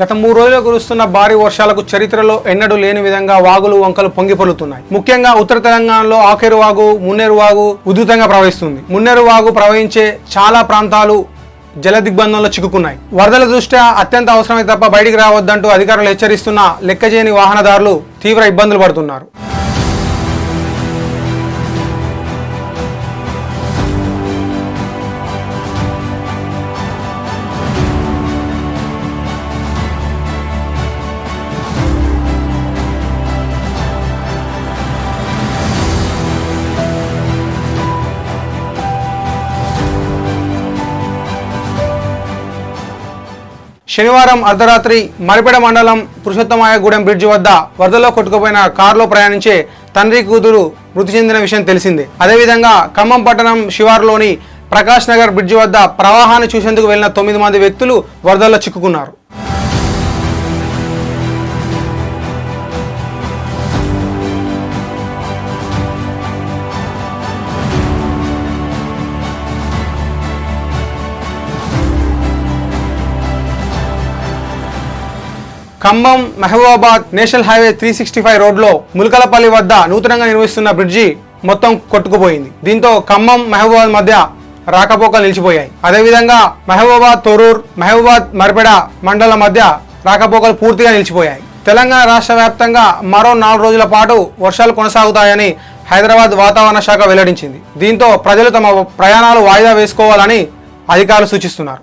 గత మూడు రోజులు కురుస్తున్న భారీ వర్షాలకు చరిత్రలో ఎన్నడూ లేని విధంగా వాగులు వంకలు పొంగిపొలుతున్నాయి ముఖ్యంగా ఉత్తర తెలంగాణలో ఆఖేరు వాగు మున్నేరు వాగు ఉధృతంగా ప్రవహిస్తుంది. మున్నేరు వాగు ప్రవహించే చాలా ప్రాంతాలు జల దిగ్బంధంలో చిక్కుకున్నాయి. వరదల దృష్ట్యా అత్యంత అవసరమే తప్ప బయటికి రావద్దంటూ అధికారులు హెచ్చరిస్తున్న లెక్కచేయని వాహనదారులు తీవ్ర ఇబ్బందులు పడుతున్నారు. శనివారం అర్ధరాత్రి మరిపెడ మండలం పురుషోత్తమాయగూడెం బ్రిడ్జి వద్ద వరదలో కొట్టుకుపోయిన కారులో ప్రయాణించే తండ్రి కూతురు మృతి చెందిన విషయం తెలిసిందే. అదేవిధంగా ఖమ్మం పట్టణం శివారులోని ప్రకాష్ నగర్ బ్రిడ్జి వద్ద ప్రవాహాన్ని చూసేందుకు వెళ్ళిన తొమ్మిది మంది వ్యక్తులు వరదల్లో చిక్కుకున్నారు. Khammam Mahabubabad national highway three sixty five రోడ్లో ములకలపల్లి వద్ద నూతనంగా నిర్మిస్తున్న బ్రిడ్జి మొత్తం కొట్టుకుపోయింది. దీంతో ఖమ్మం మహబూబాబాద్ మధ్య రాకపోకలు నిలిచిపోయాయి. అదేవిధంగా మహబూబాబాద్ తొరూర్ మహబూబాబాద్ మరిపెడ మండలం మధ్య రాకపోకలు పూర్తిగా నిలిచిపోయాయి. తెలంగాణ రాష్ట్ర వ్యాప్తంగా మరో నాలుగు రోజుల పాటు వర్షాలు కొనసాగుతాయని హైదరాబాద్ వాతావరణ శాఖ వెల్లడించింది. దీంతో ప్రజలు తమ ప్రయాణాలు వాయిదా వేసుకోవాలని అధికారులు సూచిస్తున్నారు.